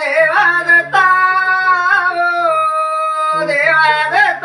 ದೇವಾದತ್ತ ದೇವಾದತ್ತ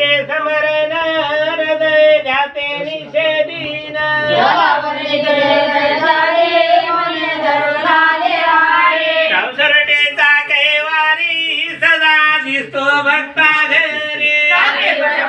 दत्ताचे समरण हृदय जाते निषेधीन संसर्टेचा कैवारी सदा दिसतो भक्ता घरी